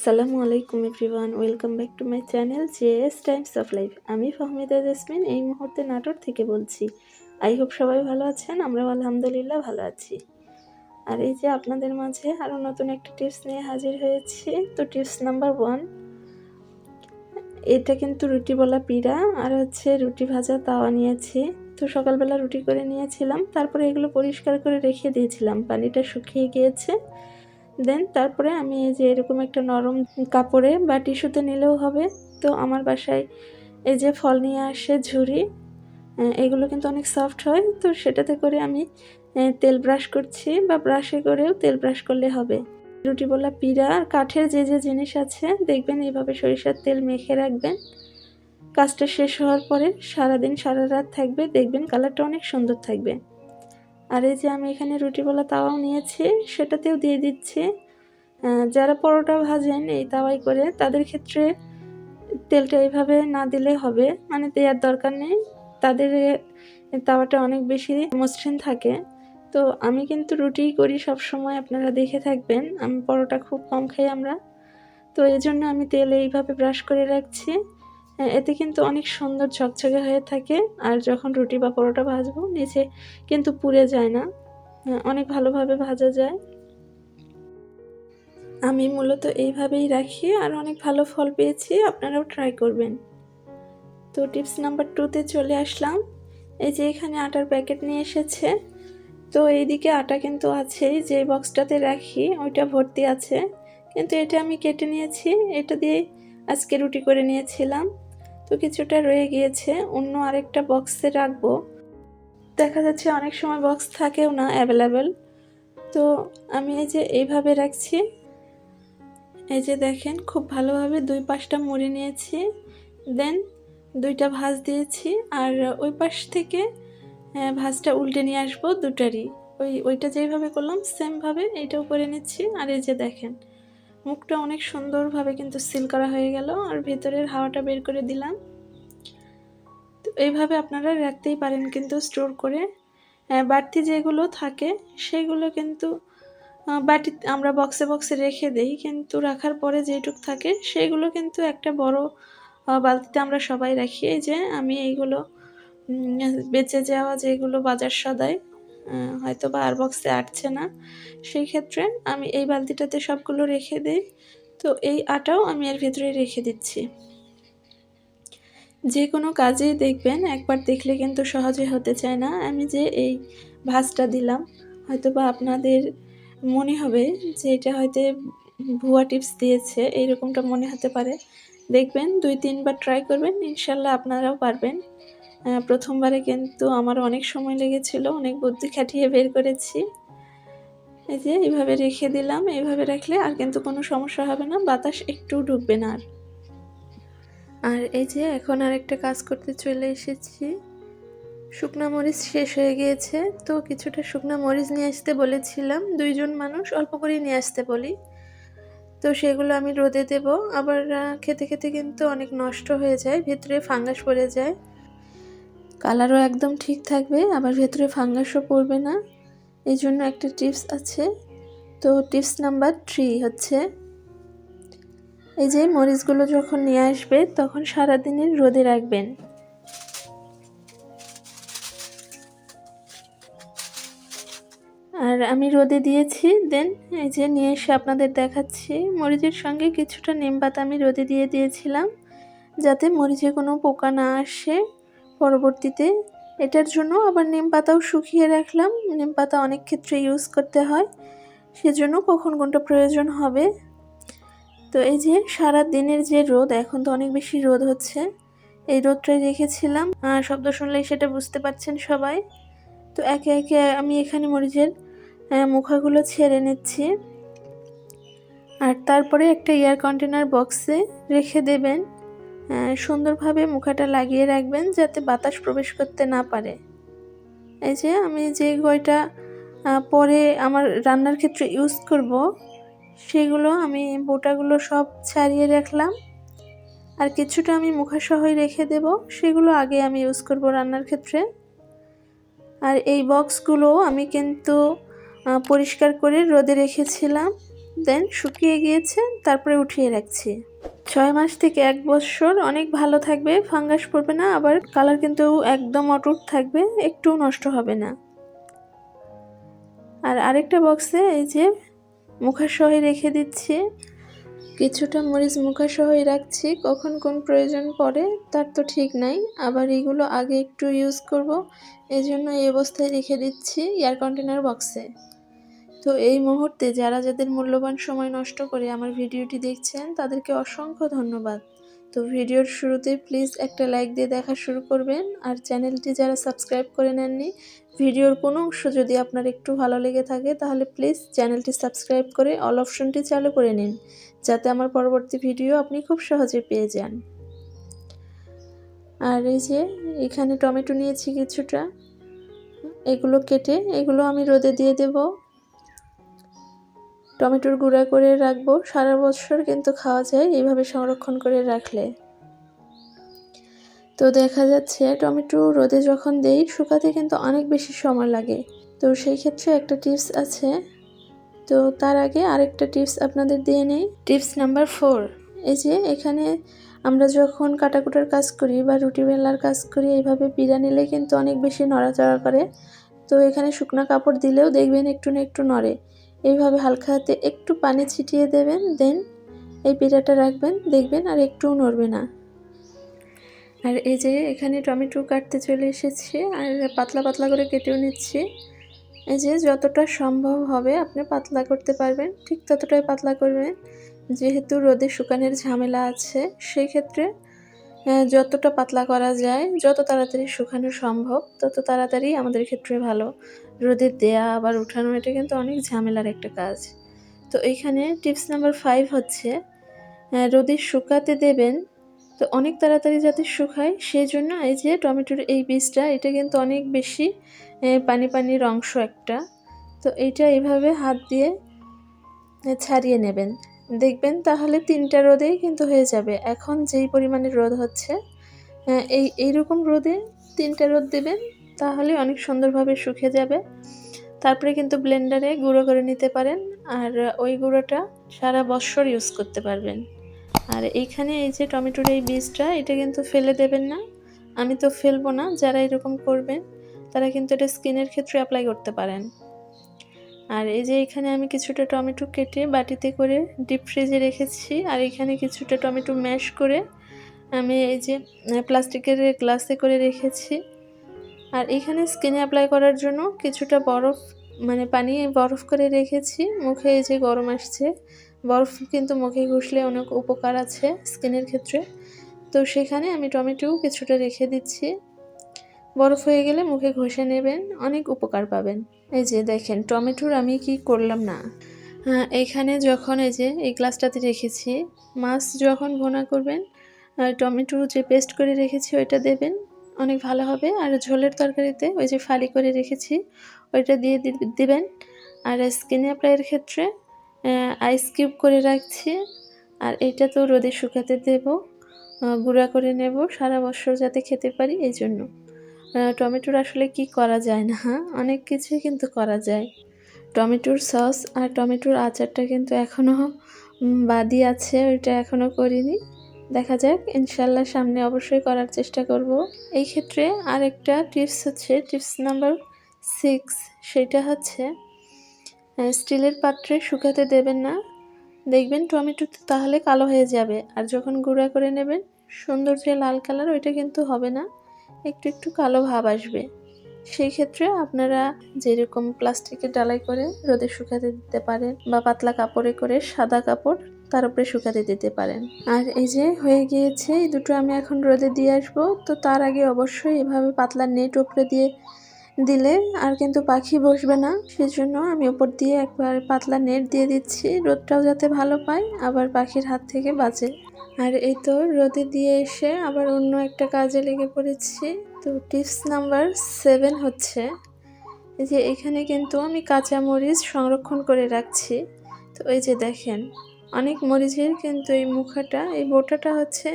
আসসালামু আলাইকুম everyone, welcome back to my channel JS times of life. আমি Fahmida jasmine, এই মুহূর্তে নাটোর থেকে বলছি। আই হোপ সবাই ভালো আছেন, আমরাও আলহামদুলিল্লাহ ভালো আছি। আর এই যে আপনাদের মাঝে আরও নতুন একটা টিপস নিয়ে হাজির হয়েছি, তো টিপস নাম্বার ওয়ান, এটা কিন্তু রুটি বলা পিড়া, আর হচ্ছে রুটি ভাজা তাওয়া নিয়েছি। তো সকালবেলা রুটি করে নিয়েছিলাম, তারপরে এগুলো পরিষ্কার করে রেখে দিয়েছিলাম, পানিটা শুকিয়ে গিয়েছে। দেন তারপরে আমি এই যে এরকম একটা নরম কাপড়ে বা টিস্যুতে নিলেও হবে। তো আমার বাসায় এই যে ফল নিয়ে আসে ঝুড়ি এগুলো কিন্তু অনেক সফট হয়। তো সেটাতে করে আমি তেল ব্রাশ করছি বা ব্রাশে করেও তেল ব্রাশ করলে হবে। রুটি বলা পিড়া কাঠের যে যে জিনিস আছে, দেখবেন এইভাবে সরিষার তেল মেখে রাখবেন। কাজটা শেষ হওয়ার পরে সারাদিন সারা রাত থাকবে, দেখবেন কালারটা অনেক সুন্দর থাকবে। আর এই যে আমি এখানে রুটিওয়ালা তাওয়াও নিয়েছি, সেটাতেও দিয়ে দিচ্ছি। যারা পরোটা ভাজেন এই তাওয়াই করে, তাদের ক্ষেত্রে তেলটা এইভাবে না দিলে হবে মানে দেওয়ার দরকার নেই। তাদের তাওয়াটা অনেক বেশি মসৃণ থাকে। তো আমি কিন্তু রুটি করি সব সময় আপনারা দেখে থাকবেন। আমি পরোটা খুব কম খাই আমরা। তো এই জন্য আমি তেল এইভাবে ব্রাশ করে রাখছি। এতে কিন্তু অনেক সুন্দর ঝকঝকে হয়ে থাকে। আর যখন রুটি বা পরোটা ভাজবো, নিচে কিন্তু পুড়ে যায় না। অনেক ভালোভাবে ভাজা যায়। আমি মূলত এইভাবেই রাখি আর অনেক ভালো ফল পেয়েছি, আপনারাও ট্রাই করবেন। তো টিপস নাম্বার টুতে চলে আসলাম। এই যে এখানে আটার প্যাকেট নিয়ে এসেছে। তো এইদিকে আটা কিন্তু আছেই, যে বক্সটাতে রাখি, ওইটা ভর্তি আছে। কিন্তু এটা আমি কেটে নিয়েছি, এটা দিয়ে আজকে রুটি করে নিয়েছিলাম। তো কিছুটা রয়ে গিয়েছে, অন্য আরেকটা বক্সে রাখব। দেখা যাচ্ছে অনেক সময় বক্স থাকেও না অ্যাভেলেবেল তো আমি এই যে এইভাবে রাখছি। এই যে দেখেন, খুব ভালোভাবে দুই পাশটা মুড়ে নিয়েছি। দেন দুইটা ভাঁজ দিয়েছি আর ওই পাশ থেকে ভাঁজটা উল্টে নিয়ে আসব দুটারই। ওই, ওইটা যেইভাবে করলাম সেমভাবে এইটাও করে নিচ্ছি। আর এই যে দেখেন মুখটা অনেক সুন্দরভাবে কিন্তু সিল করা হয়ে গেল আর ভেতরের হাওয়াটা বের করে দিলাম। তো এইভাবে আপনারা রাখতেই পারেন কিন্তু স্টোর করে। বাড়তি যেগুলো থাকে সেগুলো কিন্তু বাটি আমরা বক্সে বক্সে রেখে দেই কিন্তু রাখার পরে যেটুক থাকে সেগুলো কিন্তু একটা বড় বালতিতে আমরা সবাই রাখি। এই যে আমি এইগুলো বেঁচে যাওয়া যেগুলো বাজার আহ, হয়তো বা আর বক্সে আটছে না। সেই ক্ষেত্রে আমি এই বালতিটাতে সবগুলো রেখে দিই। তো এই আটাও আমি এর ভেতরে রেখে দিচ্ছি। যে কোনো কাজেই দেখবেন, একবার দেখলে কিন্তু সহজে হতে চায় না। আমি যে এই ভাজটা দিলাম, হয়তো বা আপনাদের মনে হবে যে এটা হয়তো ভুয়া টিপস দিয়েছে, এইরকমটা মনে হতে পারে। দেখবেন, দুই তিনবার ট্রাই করবেন, ইনশাল্লাহ আপনারাও পারবেন। প্রথমবারে কিন্তু আমার অনেক সময় লেগেছিল, অনেক বুদ্ধি খাটিয়ে বের করেছি। এই যে এইভাবে রেখে দিলাম, এইভাবে রাখলে আর কিন্তু কোনো সমস্যা হবে না, বাতাস একটু ঢুকবে না আর। আর এই যে এখন আর একটা কাজ করতে চলে এসেছি। শুকনা মরিচ শেষ হয়ে গিয়েছে, তো কিছুটা শুকনা মরিচ নিয়ে আসতে বলেছিলাম, দুইজন মানুষ অল্প করে নিয়ে আসতে বলি। তো সেগুলো আমি রোদে দেব, আবার খেতে খেতে কিন্তু অনেক নষ্ট হয়ে যায়, ভেতরে ফাঙ্গাস পড়ে যায়। কালারও একদম ঠিক থাকবে, আবার ভেতরে ফাঙ্গাসও পড়বে না। এই জন্য একটা টিপস আছে। তো টিপস নাম্বার থ্রি হচ্ছে, এই যে মরিচগুলো যখন নিয়ে আসবে, তখন সারাদিনের রোদে রাখবেন। আর আমি রোদে দিয়েছি, দেন এই যে নিয়ে এসে আপনাদের দেখাচ্ছি। মরিচের সঙ্গে কিছুটা নিম পাতা আমি রোদে দিয়ে দিয়েছিলাম, যাতে মরিচে কোনো পোকা না আসে। পরবর্তীতে। এটার জন্য আবার নিম পাতাও শুকিয়ে রাখলাম। নিম পাতা অনেক ক্ষেত্রে ইউজ করতে হয়। সেজন্য কখন কোনটা প্রয়োজন হবে। তো এই যে সারা দিনের যে রোদ, এখন তো অনেক বেশি রোদ হচ্ছে। এই রোদটাই রেখেছিলাম। শব্দ শুনলেই সেটা বুঝতে পারছেন সবাই। তো একে একে আমি এখানে মরিচের মুখাগুলো ছেড়ে নিচ্ছি। আর তারপরে একটা এয়ার কন্টেনার বক্সে রেখে দেবেন। সুন্দরভাবে মুখাটা লাগিয়ে রাখবেন যাতে বাতাস প্রবেশ করতে না পারে। এই যে আমি যে গয়টা পরে আমার রান্নার ক্ষেত্রে ইউজ করব, সেগুলো আমি বোটাগুলো সব ছাড়িয়ে রাখলাম। আর কিছুটা আমি মুখাসহই রেখে দেব, সেগুলো আগে আমি ইউজ করব রান্নার ক্ষেত্রে। আর এই বক্সগুলো আমি কিন্তু পরিষ্কার করে রোদে রেখেছিলাম। দেন শুকিয়ে গিয়েছে, তারপরে উঠিয়ে রাখছি। ছয় মাস থেকে এক বছর, অনেক ভালো থাকবে, ফাঙ্গাস পড়বে না, আবার কালার কিন্তু একদম অটুট থাকবে, একটু নষ্ট হবে না। আর আরেকটা বক্সে এই যে মুখাসহ রেখে দিচ্ছি। কিছুটা মরিচ মুখাসহই রাখছি, কখন কোন প্রয়োজন পড়ে তার তো ঠিক নাই, আবার এগুলো আগে একটু ইউজ করব এই জন্য এই অবস্থায় রেখে দিচ্ছি এয়ার কন্টেনার বক্সে তো এই মুহূর্তে যারা যাদের মূল্যবান সময় নষ্ট করে আমার ভিডিওটি দেখছেন, তাদেরকে অসংখ্য ধন্যবাদ। তো ভিডিওর শুরুতে প্লিজ একটা লাইক দিয়ে দেখা শুরু করবেন। আর চ্যানেলটি যারা সাবস্ক্রাইব করে নেননি, ভিডিওর কোনো অংশ যদি আপনার একটু ভালো লেগে থাকে, তাহলে প্লিজ চ্যানেলটি সাবস্ক্রাইব করে অল অপশনটি চালু করে নিন, যাতে আমার পরবর্তী ভিডিও আপনি খুব সহজে পেয়ে যান। আর এই যে, এখানে টমেটো নিয়েছি কিছুটা। এগুলো কেটে, এগুলো আমি রোদে দিয়ে দেব। টমেটোর গুঁড়া করে রাখব। সারা বছর কিন্তু খাওয়া যায়, এইভাবে সংরক্ষণ করে রাখলে। তো দেখা যাচ্ছে, টমেটো রোদে যখন দেই, শুকাতে কিন্তু অনেক বেশি সময় লাগে। তো সেই ক্ষেত্রে একটা টিপস আছে। তো তার আগে আরেকটা টিপস আপনাদের দিয়ে নেই। টিপস নাম্বার ফোর, এই যে এখানে আমরা যখন কাটাকুটার কাজ করি বা রুটি বেলার কাজ করি, এইভাবে পিড়া নিলে কিন্তু অনেক বেশি নড়াচড়া করে। তো এখানে শুকনা কাপড় দিলেও দেখবেন একটু না একটু নড়ে। এইভাবে হালকা হাতে একটু পানি ছিটিয়ে দেবেন, দেন এই পিঠাটা রাখবেন, দেখবেন আর একটুও নড়বে না। আর এই যে এখানে টমেটো কাটতে চলে এসেছি, আর পাতলা পাতলা করে কেটেও নিচ্ছি। এই যে যতটা সম্ভব হবে আপনি পাতলা করতে পারবেন, ঠিক ততটাই পাতলা করবেন। যেহেতু রোদে শুকানোর ঝামেলা আছে, সেই ক্ষেত্রে যতটা পাতলা করা যায়, যত তাড়াতাড়ি শুকানো সম্ভব, তত তাড়াতাড়ি আমাদের ক্ষেত্রে ভালো। রোদে দেয়া, আবার উঠানো, এটা কিন্তু অনেক ঝামেলার একটা কাজ। তো এইখানে টিপস নাম্বার ফাইভ হচ্ছে রোদে শুকাতে দেবেন। তো অনেক তাড়াতাড়ি যাতে শুকায়, সেই জন্য এই যে টমেটোর এই বীজটা, এটা কিন্তু অনেক বেশি পানি পানির অংশ একটা। তো এইটা এইভাবে হাত দিয়ে ছাড়িয়ে নেবেন। দেখবেন তাহলে তিনটা রোদেই কিন্তু হয়ে যাবে। এখন যেই পরিমাণে রোদ হচ্ছে এই, এইরকম রোদে তিনটা রোদ দেবেন, তাহলে অনেক সুন্দরভাবে শুকিয়ে যাবে। তারপরে কিন্তু ব্লেন্ডারে গুঁড়ো করে নিতে পারেন, আর ওই গুঁড়োটা সারা বছর ইউজ করতে পারবেন। আর এইখানে এই যে টমেটোর এই বীজটা, এটা কিন্তু ফেলে দেবেন না। আমি তো ফেলব না, যারা এরকম করবেন, তারা কিন্তু এটা স্কিনের ক্ষেত্রে অ্যাপ্লাই করতে পারেন। আর এই যে এখানে আমি কিছুটা টমেটো কেটে বাটিতে করে ডিপ ফ্রিজে রেখেছি, আর এখানে কিছুটা টমেটো ম্যাশ করে আমি এই যে প্লাস্টিকের গ্লাসে করে রেখেছি। আর এখানে স্কিনে অ্যাপ্লাই করার জন্য কিছুটা বরফ মানে পানি বরফ করে রেখেছি। মুখে এই যে গরম আসছে, বরফ কিন্তু মুখে ঘষলে অনেক উপকার আছে স্কিনের ক্ষেত্রে। তো সেখানে আমি টমেটো কিছুটা রেখে দিচ্ছি। বরফ হয়ে গেলে মুখে ঘষে নেবেন, অনেক উপকার পাবেন। এই যে দেখেন, টমেটোর আমি কি করলাম না? হ্যাঁ এখানে যখন এই যে এই গ্লাসটাতে রেখেছি, মাছ যখন ভোনা করবেন টমেটো যে পেস্ট করে রেখেছি ওইটা দেবেন, অনেক ভালো হবে। আর ঝোলের তরকারিতে ওই যে ফালি করে রেখেছি, ওইটা দিয়ে দিবেন। আর স্কিন অ্যাপ্লাইয়ের ক্ষেত্রে আইস কিউব করে রাখছি। আর এটা তো রোদে শুকাতে দেব গুঁড়া করে নেব সারা বছর যাতে খেতে পারি, এই জন্য। টমেটোর আসলে কি করা যায় না? অনেক কিছুই কিন্তু করা যায়। টমেটোর সস আর টমেটোর আচারটা কিন্তু এখনও বাদি আছে, ওইটা এখনও করিনি। দেখা যাক, ইনশাল্লাহ সামনে অবশ্যই করার চেষ্টা করব। এই ক্ষেত্রে আরেকটা টিপস হচ্ছে, টিপস নাম্বার সিক্স সেটা হচ্ছে স্টিলের পাত্রে শুকাতে দেবেন না। দেখবেন টমেটো তাহলে কালো হয়ে যাবে, আর যখন গুঁড়া করে নেবেন, সুন্দর যে লাল কালার, ওইটা কিন্তু হবে না। একটু একটু কালো ভাব আসবে। সেই ক্ষেত্রে আপনারা যেরকম প্লাস্টিকের ডালাই করে রোদে শুকাতে দিতে পারেন বা পাতলা কাপড়ে করে সাদা কাপড় তার উপরে শুকাতে দিতে পারেন। আর এই যে হয়ে গিয়েছে, এই দুটো আমি এখন রোদে দিয়ে আসব। তো তার আগে অবশ্যই এভাবে পাতলা নেট উপরে দিয়ে দিলে আর কিন্তু পাখি বসবে না। সেজন্য আমি ওপর দিয়ে একবার পাতলা নেট দিয়ে দিচ্ছি, রোদটাও যাতে ভালো পায়, আবার পাখির হাত থেকে বাঁচে। আর এই তো রোদে দিয়ে এসে আবার অন্য একটা কাজে লেগে পড়েছি। তো টিপস নাম্বার সেভেন হচ্ছে যে এখানে কিন্তু আমি কাঁচা মরিচ সংরক্ষণ করে রাখছি। তো এই যে দেখেন, অনেক মরিচের কিন্তু এই মুখাটা, এই বোটাটা হচ্ছে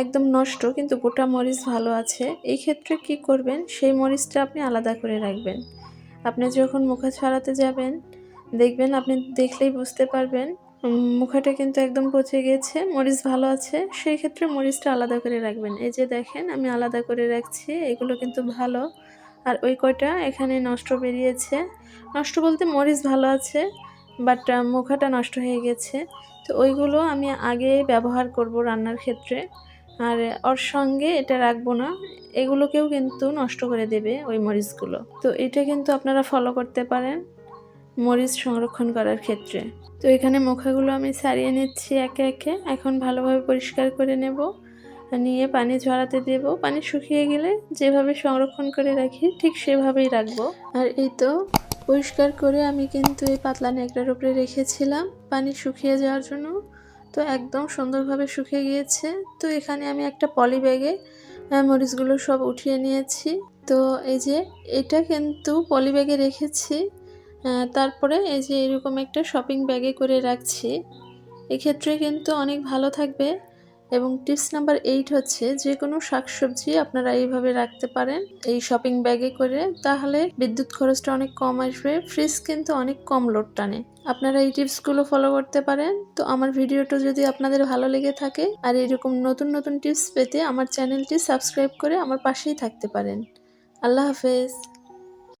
একদম নষ্ট, কিন্তু গোটা মরিচ ভালো আছে। এই ক্ষেত্রে কি করবেন? সেই মরিচটা আপনি আলাদা করে রাখবেন। আপনি যখন মুখে ছড়াতে যাবেন, দেখবেন আপনি দেখলেই বুঝতে পারবেন মুখাটা কিন্তু একদম পচে গেছে, মরিচ ভালো আছে, সেই ক্ষেত্রে মরিচটা আলাদা করে রাখবেন। এই যে দেখেন, আমি আলাদা করে রাখছি, এগুলো কিন্তু ভালো। আর ওই কয়টা এখানে নষ্ট বেরিয়েছে। নষ্ট বলতে মরিচ ভালো আছে বাট মুখাটা নষ্ট হয়ে গেছে। তো ওইগুলো আমি আগে ব্যবহার করব রান্নার ক্ষেত্রে। আর ওর সঙ্গে এটা রাখব না। এগুলোকেও কিন্তু নষ্ট করে দেবে ওই মরিচগুলো। তো এটা কিন্তু আপনারা ফলো করতে পারেন মরিচ সংরক্ষণ করার ক্ষেত্রে। তো এখানে মুখাগুলো আমি ছাড়িয়ে নিচ্ছি একে একে। এখন ভালোভাবে পরিষ্কার করে নেব। নিয়ে পানি ঝরাতে দেব। পানি শুকিয়ে গেলে যেভাবে সংরক্ষণ করে রাখি ঠিক সেভাবেই রাখব। আর এই তো পরিষ্কার করে আমি কিন্তু এই পাতলা ন্যাকড়ার উপরে রেখেছিলাম। পানি শুকিয়ে যাওয়ার জন্য তো একদম সুন্দরভাবে শুকিয়ে গিয়েছে। তো এখানে আমি একটা পলি ব্যাগে মরিচগুলো সব উঠিয়ে নিয়েছি। তো এই যে এটা কিন্তু পলি ব্যাগে রেখেছি তারপরে এই যে এরকম একটা শপিং ব্যাগে করে রাখছি। এক্ষেত্রে কিন্তু অনেক ভালো থাকবে। এবং টিপস নাম্বার এইট হচ্ছে যে কোনো শাকসবজি আপনারা এইভাবে রাখতে পারেন এই শপিং ব্যাগে করে, তাহলে বিদ্যুৎ খরচটা অনেক কম আসবে ফ্রিজ কিন্তু অনেক কম লোড টানে। আপনারা এই টিপসগুলো ফলো করতে পারেন। তো আমার ভিডিওটা যদি আপনাদের ভালো লেগে থাকে, আর এরকম নতুন নতুন টিপস পেতে আমার চ্যানেলটি সাবস্ক্রাইব করে আমার পাশেই থাকতে পারেন। আল্লাহ হাফেজ।